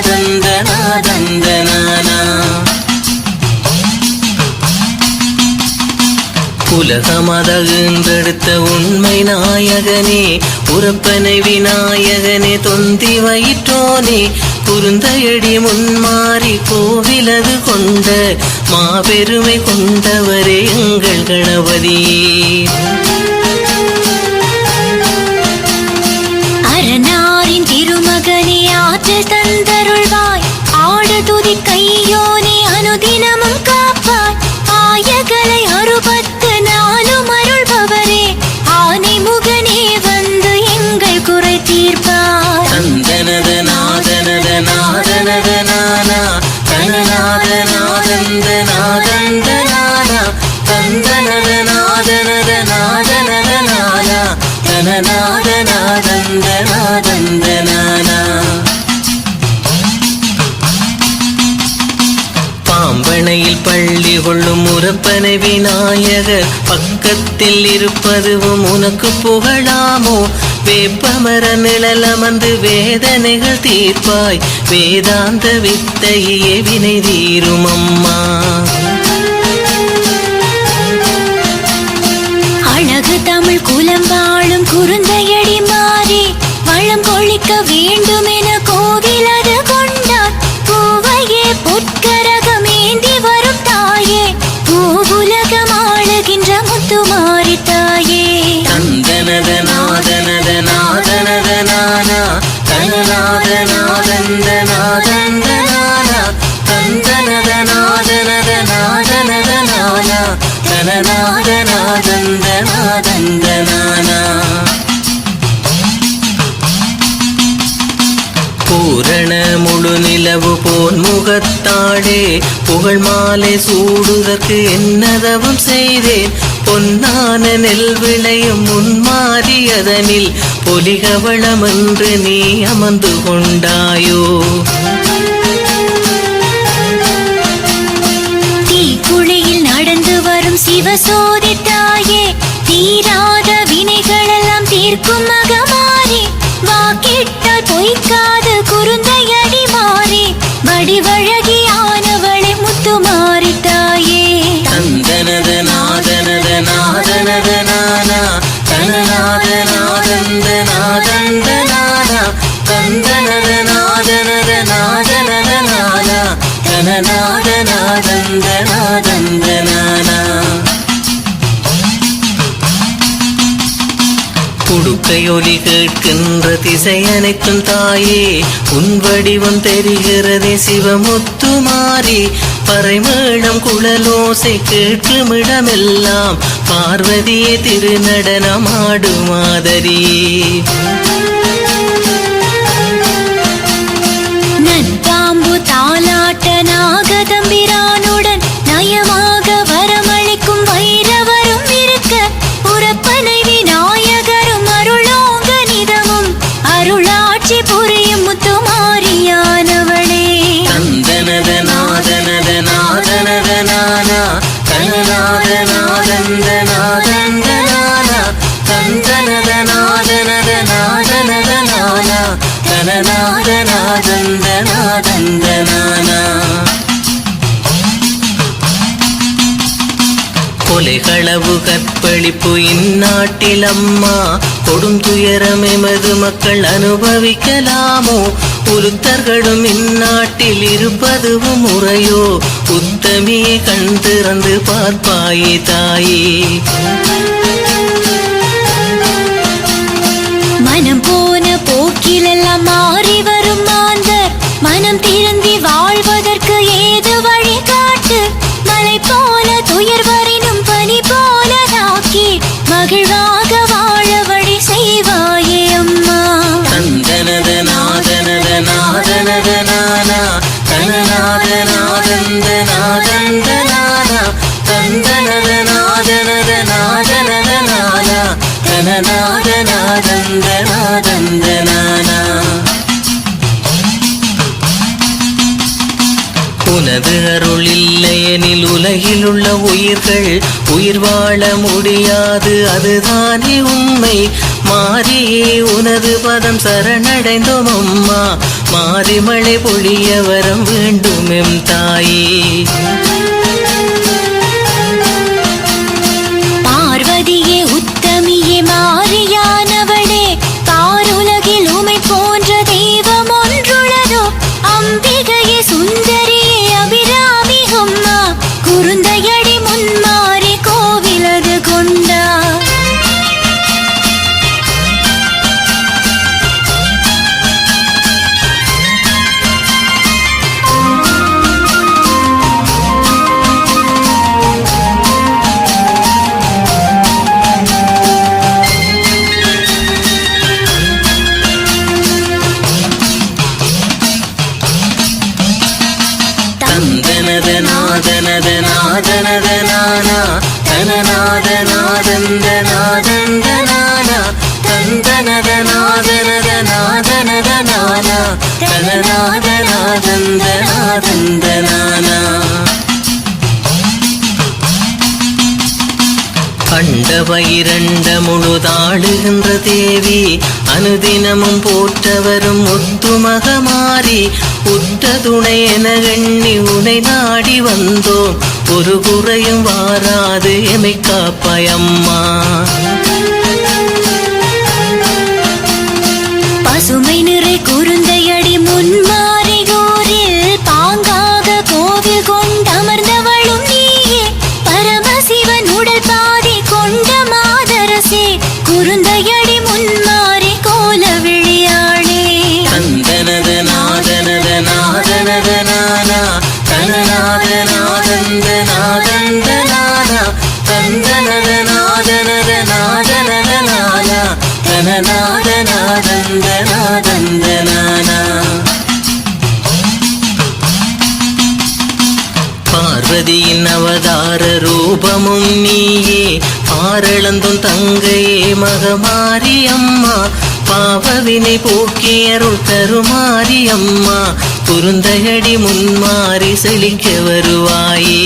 தந்தனா தந்தனானா உலகமதகுந்தெடுத்த உண்மை நாயகனே உறப்பனை விநாயகனே தொந்தி வயிற்றோனே குறுந்தயடி முன்மாறி கோவிலது கொண்ட மாபெருமை கொண்டவரே எங்கள் கணபதி. அரணாரின் திருமகனே ஆற்ற துதி கையோ பள்ளி கொள்ளும் உறப்பனை விநாயகர் பக்கத்தில் இருப்பதுவும் உனக்கு புகழாமோ? வேப்பமர நிழலமர்ந்து வேதனைகள் தீர்ப்பாய். வேதாந்த வித்தையே வினை தீரும் அம்மா அழகு தமிழ் குலம் வாழும் குறுந்தையடி மாறி. வளம் கொழிக்க வேண்டும் என கோவில் புகழ் மாலை சூடுதற்கு என்னதவம் செய்தேன்? பொன்னான நெல் விளையும் முன்மாறியதனில் பொலிகவளமன்று நீ அமர்ந்து கொண்டாயோ? தீக்குழியில் நடந்து வரும் சிவசோதி தாயே தீராத வினைகளெல்லாம் தீர்க்கும் மகமாறி வாக்கிட்டால் பொய்க்காது குறுந்தையடி மாறி வடிவழ தனநாத கேட்கின்ற திசை அனைத்தும் தாயே உன் வடிவம் தெரிகிறதே சிவமுத்து மாறி பறைமேளம் குழலோசை கேட்கும் இடமெல்லாம் பார்வதியே திருநடனம் ஆடு மாதரியே நாகதம்பிரானுடன் நயமாக வரமளிக்கும் வைரவரும் இருக்க உறப்பனை விநாயகரும் அருளோங்க நிதமும் அருளாட்சி புரியும் முத்துமாரியானவளே. தந்தனத நாதனத நாதனத நானா தனநாத நாதந்த நாதந்த நானா தந்தனத நாதனத நாதனத நானா தனநாத நாதந்த நாதந்த களவு கற்பழிப்பு இந்நாட்டில் அம்மா கொடும் துயரம் எமது மக்கள் அனுபவிக்கலாமோ? உருத்தர்களும் இந்நாட்டில் இருப்பதுவும் முறையோ? உத்தமியை கண் திறந்து பார்ப்பாயே தாயே. மனம் போன போக்கிலெல்லாம் மாறி நாதந்த நாதந்த நானா தந்தனத நாதனத உனது அருள் இல்லையெனில் உலகில் உள்ள உயிர்கள். உயிர் வாழ முடியாது அதுதானே உண்மை. மாறியே உனது பதம் சரணடைந்தோம் அம்மா. மாறி மழை பொழிய வரம் வேண்டும் எம் தாயே. தந்தனத நாதனத நானா தனநாத நாதந்த நாதந்த நானா தந்தனத நாதனத நாதனத நானா தனநாத நாதந்த நாதந்த நானா முழுதாடுகின்ற தேவி அனுதினமும் போற்றவரும் ஒத்துமக மாறி உற்ற துணை என எண்ணி உனை நாடி வந்தோம். ஒரு குறையும் வாராது எமை காப்பாயம்மா தனநாத பார்வதியின் அவதார ரூபமும் நீயே ஆரளந்தும் தங்கையே மகமாரி அம்மா பாவவினை போக்கியருள் தருமாறி அம்மா குருந்தகடி முன்மாறி செழிக்க வருவாயே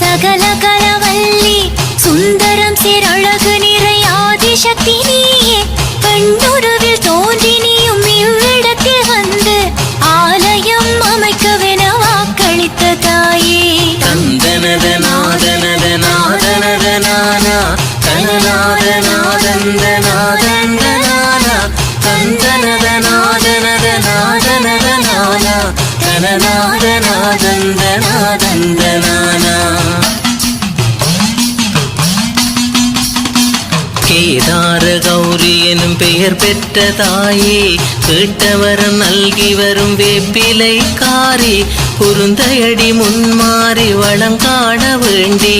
சகல கலவல்லி சுந்தரம் சிறழகு நிறை ஆதிசக்தி நீயே. பெண்ணுருவில் தோன்றி நீயும் இவ்விடத்தில் வந்து ஆலயம் அமைக்கவென வாக்களித்த தாயே. தந்தனத நாதனத நாதனத நானா தனநாத நாதந்த நாதந்த நானா தந்தனத நாதனத நாதனத நானா தனநாத நாதந்த நாதந்த நானா கேதார கௌரி எனும் பெயர் பெற்ற தாயே கேட்டவரம் நல்கி வரும் வேப்பிலை காரி குருந்தையடி முன்மாறி வளம் காண வேண்டி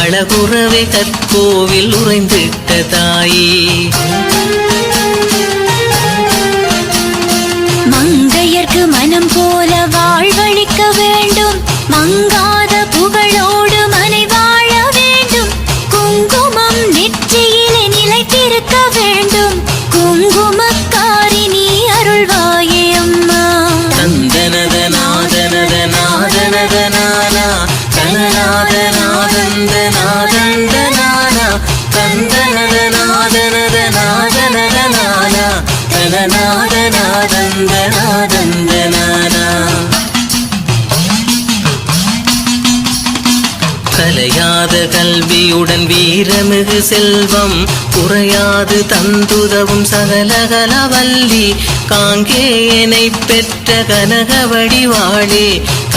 அழகுறவே கற்கோவில் உறைந்திட்ட தாயே. மங்கையர்க்கு மனம் போல வாழ்வழிக்க தனநாத நாதந்த நானா தந்தனத நாதனத நாதனத நானா தனநாத நாதந்த நாதந்த நானா கலையாத கல்வியுடன் வீரமிகு செல்வம் குறையாது தந்துதவும் சகலகலவல்லி காங்கேயனை பெற்ற கனக வடிவாளே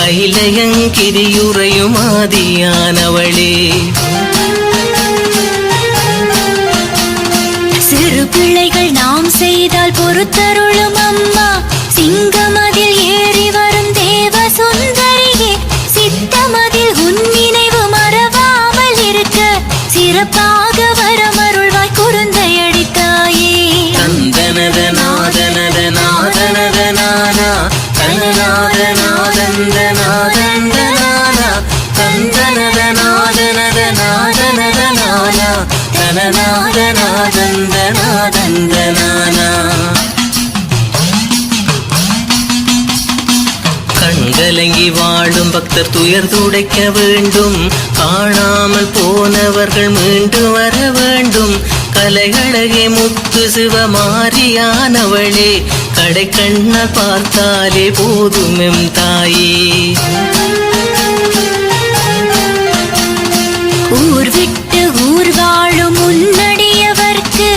கைலயங்கிரியுறையும் ஆதியானவளே சிறு பிள்ளைகள் நாம் செய்தால் பொறுத்தருளும் அம்மா. சிங்கமதில் ஏறி வரும் தேவ சுந்தரியே சித்தமதில் உன் நினைவு மறவாமல் இருக்க சிறப்பாக வரமருள்வாய் குருந்தையடி தாயே தந்தனத நாதனத நாதனத நானா தனநாத நாதந்த தனநாத கண்கலங்கி வாழும் பக்தர் துயர் துடைக்க வேண்டும் காணாமல் போனவர்கள் மீண்டு வர வேண்டும் கலையழகே முத்து சிவமாரியானவளே கடை கண்ணால் பார்த்தாலே போதுமெம் தாயே ஊர் வாழும் முன்னடியவர்க்கு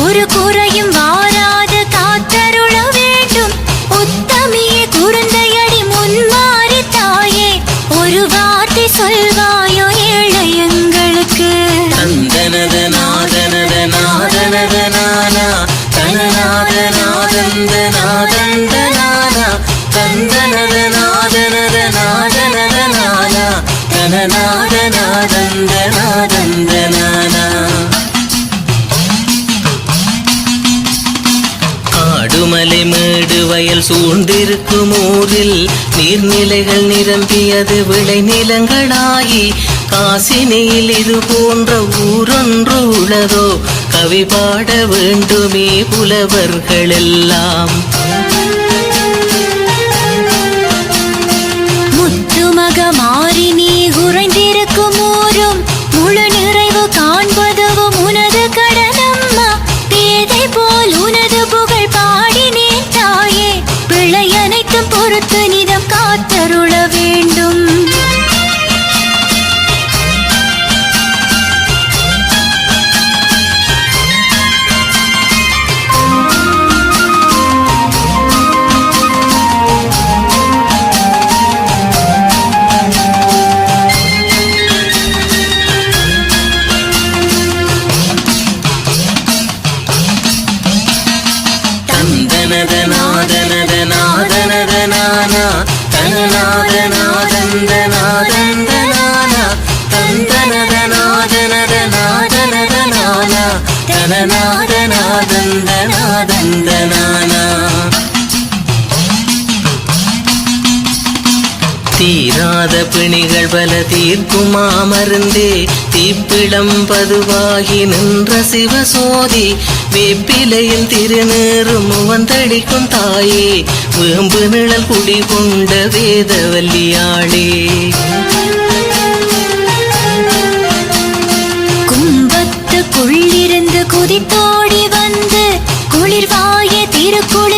ஒரு குறையும் வாராது காத்தருள வேண்டும். உத்தமியே குருந்தையடி முன்மாறி தாயே ஒரு வார்த்தை சொல்வாயோ ஏழை எங்களுக்கு? தந்தனத நாதனத நாதனத நானா தனநாத நாதந்த நாதந்த நானா தந்தனத நாதனத நாதனத நானா தனநாத நாதந்த காடுமலை சூழ்ந்திருக்கும் ஊரில் நீர்நிலைகள் நிரம்பியது விளைநிலங்களாகி காசினியில் இது போன்ற ஊரொன்று உள்ளதோ கவி பாட வேண்டுமே புலவர்களெல்லாம். முத்துமக மாறி நீ குறைந்திருக்கும் ஊரும் చరుల தீராத பிணிகள் பல தீர்க்குமா மருந்தே? தீப்பிடம் பதுவாகி நின்ற சிவசோதி வேப்பிலையில் திருநேறும் வந்தடிக்கும் தாயே. வேம்பு நிழல் குடி கொண்ட வேதவல்லியாளே. கும்பத்துக்குள்ளிருந்து குதித்தோடி வந்து குளிர்வாய திருக்குளிர்த்தி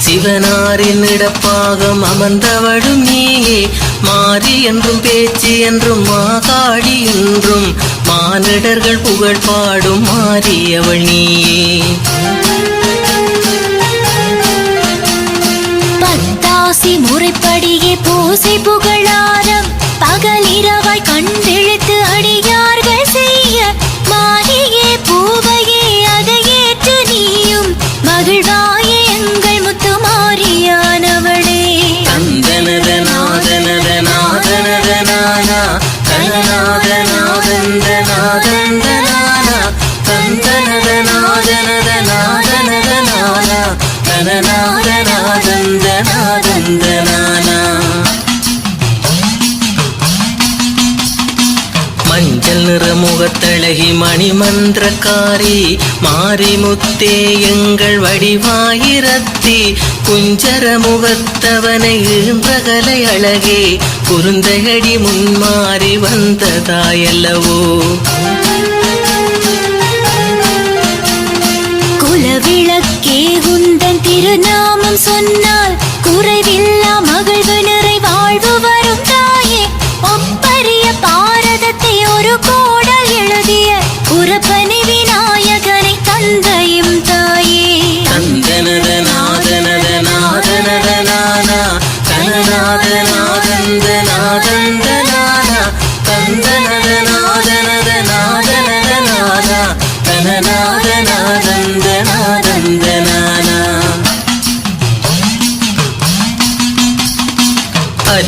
சிவனாரின் இடப்பாகம் அமர்ந்தவளும் நீயே. மாறி என்றும் பேச்சு என்றும் மாகாடி என்றும் மானிடர்கள் புகழ் பாடும் மாறியவள் நீயே. பத்தாசி முறைப்படியே பூசை புகழாரம் பகலிரவாய் கண்டு நிற முகத்தழகி மணிமந்திரக்காரி மாரிமுத்தே எங்கள் வடிவாயிரத்தி குஞ்சர முகத்தவனை ஈன்றகலை அழகே குறுந்தகடி முன்மாறி வந்ததாயல்லவோ. குலவிளக்கே உந்தன் திருநாமம் சொன்னால் குறைவில்லா மகிழ்வு நிறை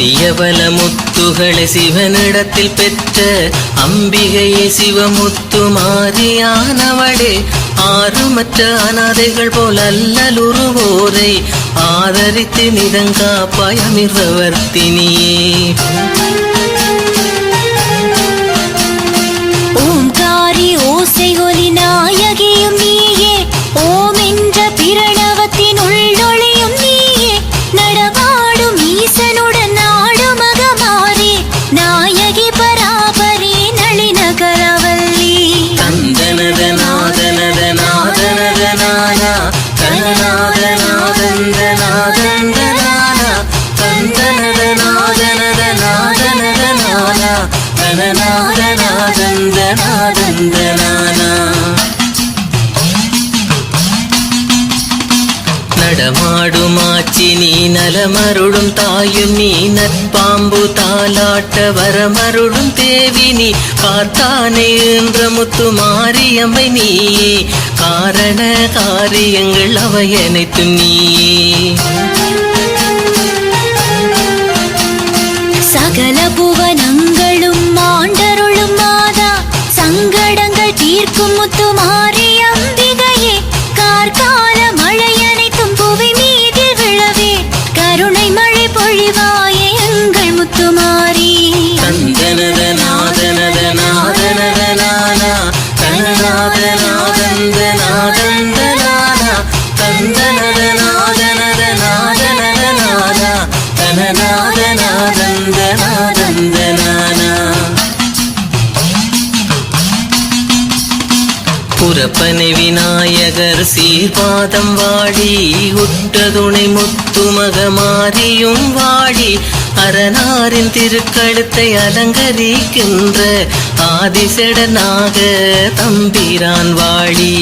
அரியவல முத்துகளை சிவனிடத்தில் பெற்ற அம்பிகையை சிவமுத்து மாறியானவளே ஆறுமற்ற அனாதைகள் போல் அல்லலுருவோரை ஆதரித்து நிதங்காப்பாய் அமிர்தவர்த்தினியே. ஓம்காரி ஓசை ஒலி நாயகியும் வரமருளும் தாயும் நீ நற்பாம்பு தாலாட்ட வரமருளும் தேவி நீ. பார்த்தானே என்ற முத்து மாரியம்மை நீயே. காரண காரியங்கள் அவை அனைத்தும் பாதம் வாடி உற்றதுணை முத்துமக மாதியும் வாடி. அரணாரின் திருக்கழுத்தை அலங்கரிக்கின்ற ஆதிசடனாக தம்பிரான் வாழி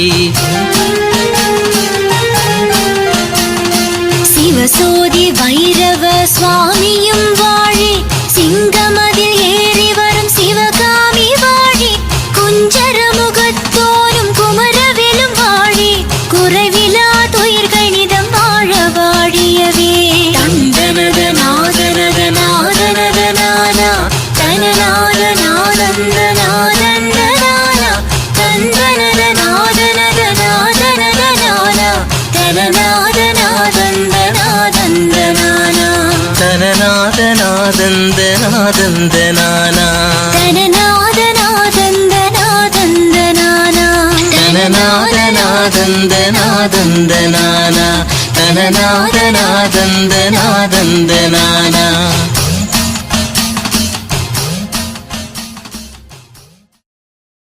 சிவசோதி வைரவ சுவாமியும் நாதந்தநானா தனநாதநாதந்தநாதந்தநானா